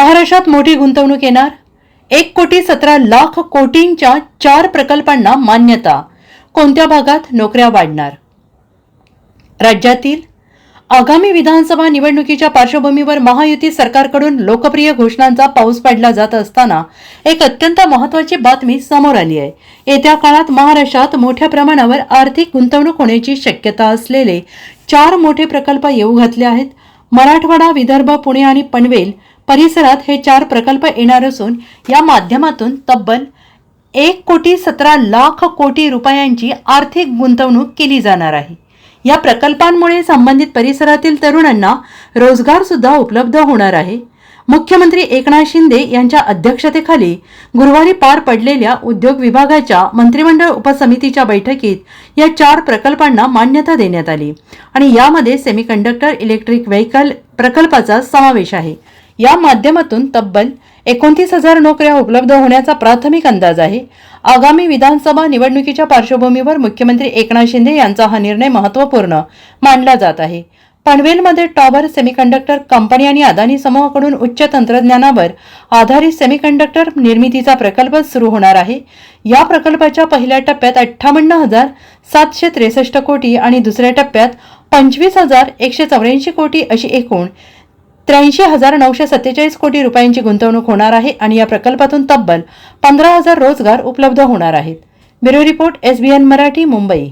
महाराष्ट्रात मोठी गुंतवणूक येणार? एक कोटी सतरा लाख कोटींच्या चार प्रकल्पांना मान्यता. कोणत्या भागात नोकऱ्या वाढणार? राज्यातील आगामी विधानसभा निवडणुकीच्या पार्श्वभूमीवर महायुती सरकारकडून लोकप्रिय घोषणांचा पाऊस पाडला जात असताना एक अत्यंत महत्त्वाची बातमी समोर आली आहे. येत्या काळात महाराष्ट्रात मोठ्या प्रमाणावर आर्थिक गुंतवणूक होण्याची शक्यता असलेले चार मोठे प्रकल्प येऊ घातले आहेत. मराठवाडा विदर्भ पुणे आणि पनवेल परिसरात हे चार प्रकल्प येणार असून या माध्यमातून तब्बल एक कोटी सतरा लाख कोटी रुपयांची आर्थिक गुंतवणूक केली जाणार आहे. या प्रकल्पांमुळे संबंधित परिसरातील तरुणांना रोजगारसुद्धा उपलब्ध होणार आहे. मुख्यमंत्री एकनाथ शिंदे यांच्या अध्यक्षतेखाली गुरुवारी पार पडलेल्या उद्योग विभागाच्या मंत्रिमंडळ उपसमितीच्या बैठकीत या चार प्रकल्पांना मान्यता देण्यात आली. आणि यामध्ये सेमीकंडक्टर इलेक्ट्रिक व्हेकल प्रकल्पाचा समावेश आहे. या माध्यमातून तब्बल एकोणतीस हजार नोकऱ्या उपलब्ध होण्याचा प्राथमिक अंदाज आहे. आगामी विधानसभा निवडणुकीच्या पार्श्वभूमीवर मुख्यमंत्री एकनाथ शिंदे यांचा हा निर्णय महत्त्वपूर्ण मानला जात आहे. पनवेलमध्ये टॉवर सेमीकंडक्टर कंपनी आणि अदानी समूहाकडून उच्च तंत्रज्ञानावर आधारित सेमीकंडक्टर निर्मितीचा प्रकल्प सुरू होणार आहे. या प्रकल्पाच्या पहिल्या टप्प्यात अठ्ठावन्न हजार सातशे त्रेसष्ट कोटी आणि दुसऱ्या टप्प्यात पंचवीस हजार एकशे चौऱ्याऐंशी कोटी अशी एकूण त्र्याऐंशी हजार नऊशे सत्तेचाळीस कोटी रुपयांची गुंतवणूक होणार आहे आणि या प्रकल्पातून तब्बल पंधरा हजार रोजगार उपलब्ध होणार आहेत. Bureau report SBN Marathi Mumbai.